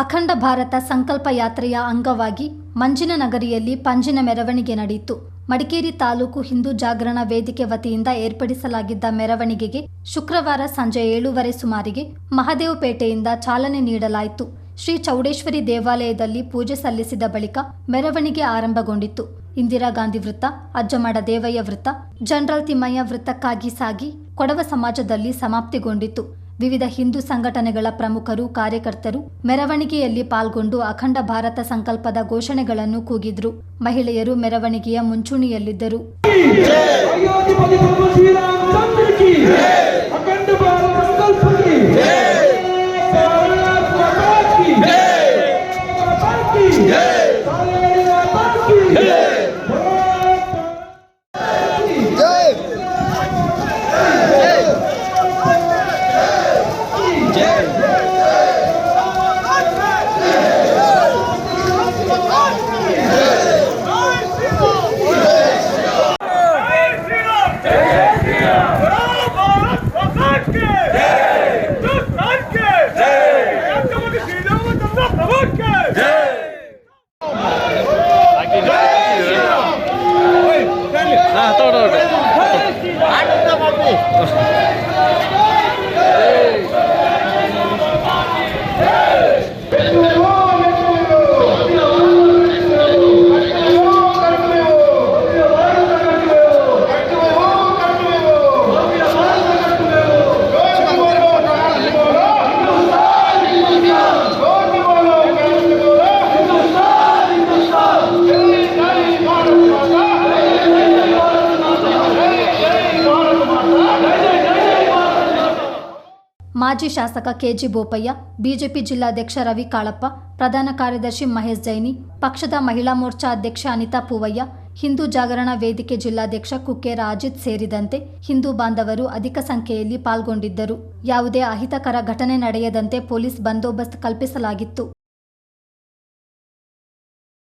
ಅಖಂಡ ಭಾರತ ಸಂಕಲ್ಪ ಯಾತ್ರೆಯ ಅಂಗವಾಗಿ ಮಂಜಿನ ನಗರಿಯಲ್ಲಿ ಪಂಜಿನ ಮೆರವಣಿಗೆ ನಡೆಯಿತು. ಮಡಿಕೇರಿ ತಾಲೂಕು ಹಿಂದೂ ಜಾಗರಣ ವೇದಿಕೆ ವತಿಯಿಂದ ಏರ್ಪಡಿಸಲಾಗಿದ್ದ ಮೆರವಣಿಗೆಗೆ ಶುಕ್ರವಾರ ಸಂಜೆ ಏಳೂವರೆ ಸುಮಾರಿಗೆ ಮಹದೇವಪೇಟೆಯಿಂದ ಚಾಲನೆ ನೀಡಲಾಯಿತು. ಶ್ರೀ ಚೌಡೇಶ್ವರಿ ದೇವಾಲಯದಲ್ಲಿ ಪೂಜೆ ಸಲ್ಲಿಸಿದ ಬಳಿಕ ಮೆರವಣಿಗೆ ಆರಂಭಗೊಂಡಿತು. ಇಂದಿರಾ ಗಾಂಧಿ ವೃತ್ತ ಅಜ್ಜಮಡ ದೇವಯ್ಯ ವೃತ್ತ, ಜನರಲ್ ತಿಮ್ಮಯ್ಯ ವೃತ್ತಕ್ಕಾಗಿ ಸಾಗಿ ಕೊಡವ ಸಮಾಜದಲ್ಲಿ ಸಮಾಪ್ತಿಗೊಂಡಿತು. ವಿವಿಧ ಹಿಂದೂ ಸಂಘಟನೆಗಳ ಪ್ರಮುಖರು, ಕಾರ್ಯಕರ್ತರು ಮೆರವಣಿಗೆಯಲ್ಲಿ ಪಾಲ್ಗೊಂಡು ಅಖಂಡ ಭಾರತ ಸಂಕಲ್ಪದ ಘೋಷಣೆಗಳನ್ನು ಕೂಗಿದ್ರು. ಮಹಿಳೆಯರು ಮೆರವಣಿಗೆಯ ಮುಂಚೂಣಿಯಲ್ಲಿದ್ದರು. Hey! Yeah. ಮಾಜಿ ಶಾಸಕ ಕೆಜಿ ಬೋಪಯ್ಯ, ಬಿಜೆಪಿ ಜಿಲ್ಲಾಧ್ಯಕ್ಷ ರವಿ ಕಾಳಪ್ಪ, ಪ್ರಧಾನ ಕಾರ್ಯದರ್ಶಿ ಮಹೇಶ್ ಜೈನಿ, ಪಕ್ಷದ ಮಹಿಳಾ ಮೋರ್ಚಾ ಅಧ್ಯಕ್ಷ ಅನಿತಾ ಪೂವಯ್ಯ, ಹಿಂದೂ ಜಾಗರಣ ವೇದಿಕೆ ಜಿಲ್ಲಾಧ್ಯಕ್ಷ ಕುಕ್ಕೆ ರಾಜಿತ್ ಸೇರಿದಂತೆ ಹಿಂದೂ ಬಾಂಧವರು ಅಧಿಕ ಸಂಖ್ಯೆಯಲ್ಲಿ ಪಾಲ್ಗೊಂಡಿದ್ದರು. ಯಾವುದೇ ಅಹಿತಕರ ಘಟನೆ ನಡೆಯದಂತೆ ಪೊಲೀಸ್ ಬಂದೋಬಸ್ತ್ ಕಲ್ಪಿಸಲಾಗಿತ್ತು.